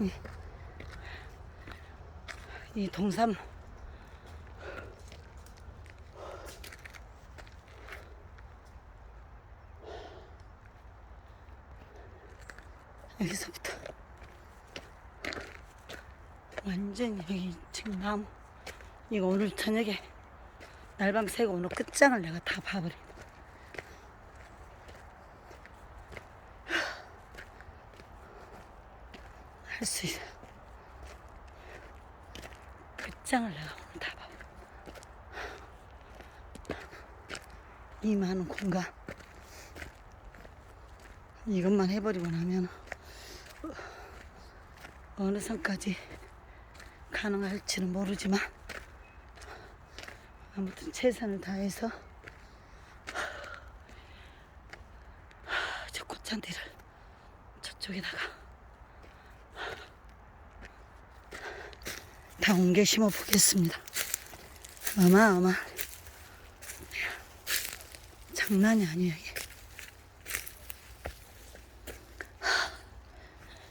이, 이 동삼. 여기서부터 완전히 여기 지금 나무. 이거 오늘 저녁에 날밤 새고 오늘 끝장을 내가 다 봐버려 할 수 있어 내가 오늘 다 봐. 이 많은 공간 이것만 해버리고 나면 어느 선까지 가능할지는 모르지만 아무튼 최선을 다해서 저 꽃잔디를 저쪽에다가 다 옮겨 심어 보겠습니다. 어마어마 장난이 아니에요 이게.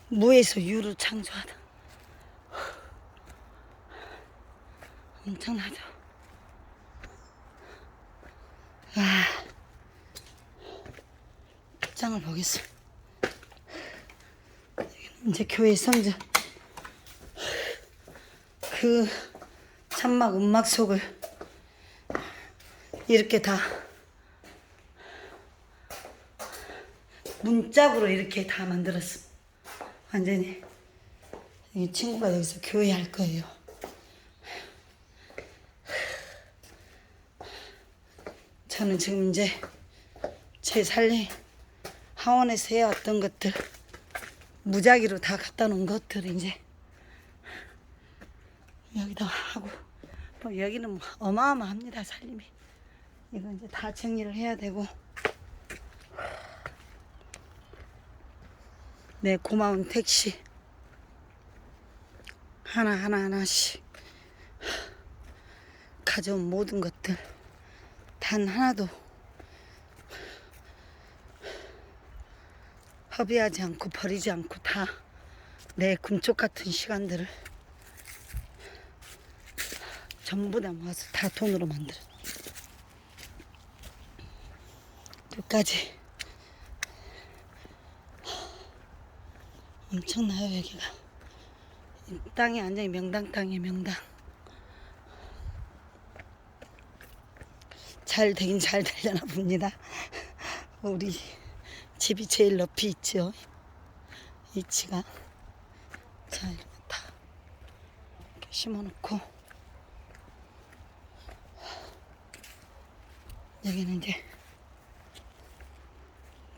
무에서 유를 창조하다. 엄청나죠. 아, 장을 보겠습니다. 이제 교회 성전. 그 천막 음막 속을 이렇게 다 문짝으로 이렇게 다 만들었습니다. 완전히 이 친구가 여기서 교회 할 거예요. 저는 지금 이제 제 살림 하원에서 해왔던 것들 무작위로 다 갖다 놓은 것들 이제 여기다 하고 뭐 여기는 뭐 어마어마합니다 살림이. 이거 이제 다 정리를 해야 되고. 내 고마운 택시. 하나 하나 하나씩. 가져온 모든 것들 단 하나도 허비하지 않고 버리지 않고 다 내 금쪽 같은 시간들을 전부 다 모아서 다 돈으로 만들어. 끝까지 엄청나요 여기가. 이 땅이 완전히 명당 땅이에요 명당. 잘 되긴 잘 되려나 봅니다. 우리 집이 제일 높이 있죠. 위치가. 자 이렇게 다 이렇게 심어놓고. 여기는 이제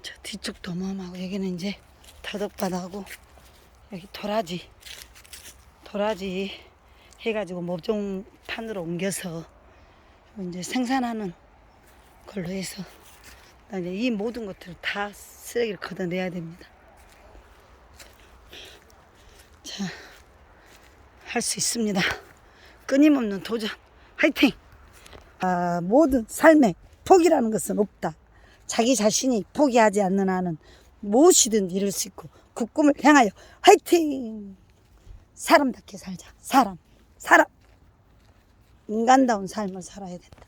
저 뒤쪽도 어마어마하고 여기는 이제 다덕바다하고 여기 도라지 도라지 해가지고 모종탄으로 옮겨서 이제 생산하는 걸로 해서 이제 이 모든 것들을 다 쓰레기를 걷어내야 됩니다. 자, 할 수 있습니다. 끊임없는 도전, 화이팅! 아, 모든 삶에 포기라는 것은 없다. 자기 자신이 포기하지 않는 한은 무엇이든 이룰 수 있고 그 꿈을 향하여 화이팅! 사람답게 살자. 사람, 사람. 인간다운 삶을 살아야 된다.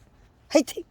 화이팅!